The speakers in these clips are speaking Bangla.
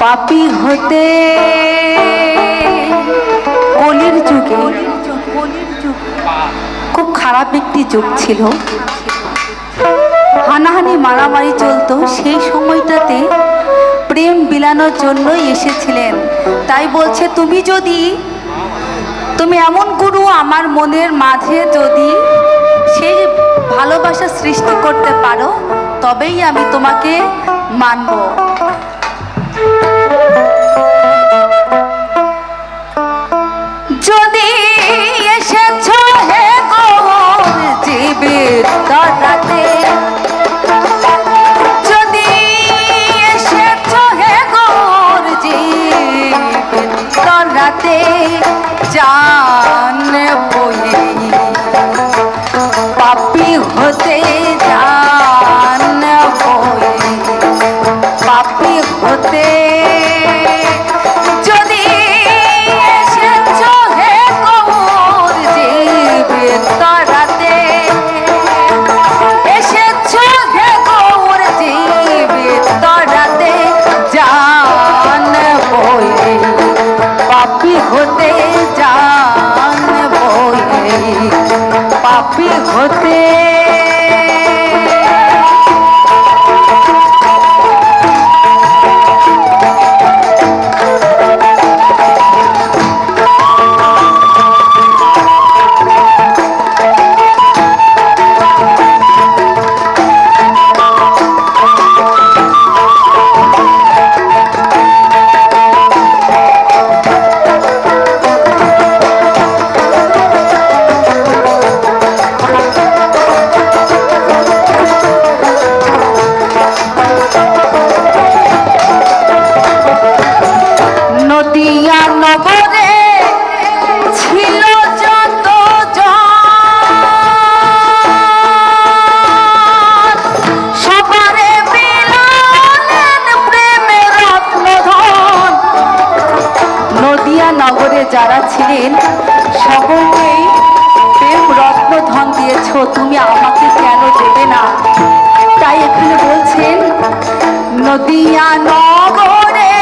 পাপি হতে কলির যুগে, খুব খারাপ একটি যুগ ছিল। হানাহানি মারামারি চলতো, সেই সময়টাতে প্রেম বিলানোর জন্যই এসেছিলেন। তাই বলছে, তুমি যদি, তুমি এমন গুরু আমার মনের মাঝে যদি সেই ভালোবাসা সৃষ্টি করতে পারো, তবেই আমি তোমাকে মানব। যদি এসেছ হে যদি এসেছ হে গৌর জান হতে জান বই পাপি হতে দিয়েছ তুমি আমাকে কেন দেবে না? তাই এখানে বলছেন নদিয়া নগরে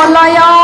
মলয়া